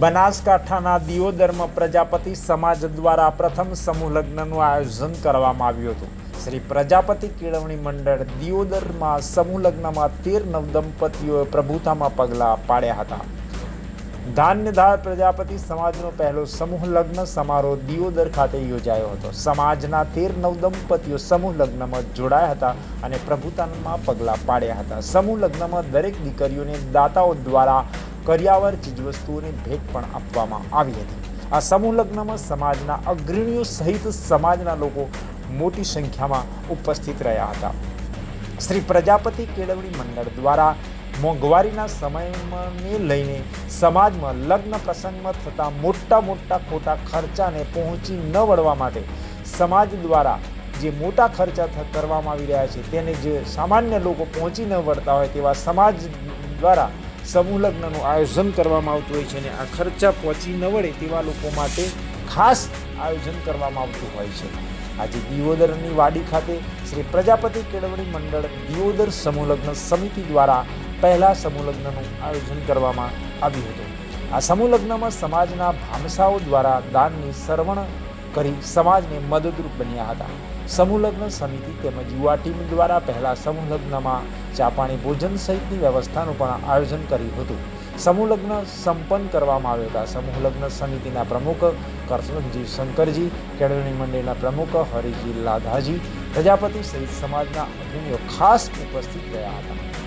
બનાસકાંઠાના દિયોદરમાં પ્રજાપતિ સમાજ દ્વારા પ્રથમ સમૂહ લગ્નનું આયોજન કરવામાં આવ્યું હતું. શ્રી પ્રજાપતિ કેળવણી મંડળ દિયોદરમાં સમૂહ લગ્નમાં તેર નવદંપતીઓએ પ્રભુતામાં પગલાં પાડ્યા હતા. ધાન્યધાર પ્રજાપતિ સમાજનો પહેલો સમૂહ લગ્ન સમારોહ દિયોદર ખાતે યોજાયો હતો. સમાજના તેર નવદંપતીઓ સમૂહ લગ્નમાં જોડાયા હતા અને પ્રભુતામાં પગલાં પાડ્યા હતા. સમૂહ લગ્નમાં દરેક દીકરીઓને દાતાઓ દ્વારા કરિયાવર ચીજવસ્તુઓની ભેટ પણ આપવામાં આવી હતી. આ સમૂહ લગ્નમાં સમાજના અગ્રણીઓ સહિત સમાજના લોકો મોટી સંખ્યામાં ઉપસ્થિત રહ્યા હતા. શ્રી પ્રજાપતિ કેળવણી મંડળ દ્વારા મોંઘવારીના સમયને લઈને સમાજમાં લગ્ન પ્રસંગમાં થતા મોટા મોટા ખોટા ખર્ચાને પહોંચી ન વળવા માટે સમાજ દ્વારા જે મોટા ખર્ચા કરવામાં આવી રહ્યા છે તેને જે સામાન્ય લોકો પહોંચી ન વળતા હોય તેવા સમાજ દ્વારા સમૂહ લગ્નનું આયોજન કરવામાં આવતું હોય છે અને આ ખર્ચા પહોંચી ન વળે તેવા લોકો માટે ખાસ આયોજન કરવામાં આવતું હોય છે. આજે દિયોદરની વાડી ખાતે શ્રી પ્રજાપતિ કેળવણી મંડળ દિયોદર સમૂહ લગ્ન સમિતિ દ્વારા પહેલા સમૂહ લગ્નનું આયોજન કરવામાં આવ્યું હતું. આ સમૂહ લગ્નમાં સમાજના ભામસાઓ દ્વારા દાનની સરવણ કરી સમાજને મદદરૂપ બન્યા હતા. સમૂહ લગ્ન સમિતિ તેમજ યુવા ટીમ દ્વારા પહેલા સમૂહ લગ્નમાં ચા ભોજન સહિતની વ્યવસ્થાનું પણ આયોજન કર્યું હતું. સમૂહ લગ્ન સંપન્ન કરવામાં આવ્યો હતા. સમૂહ લગ્ન સમિતિના પ્રમુખ કરસનજીવ શંકરજી, કેળવણી મંડળના પ્રમુખ હરિજી લાધાજી, પ્રજાપતિ સહિત સમાજના અગ્રણીઓ ખાસ ઉપસ્થિત રહ્યા હતા.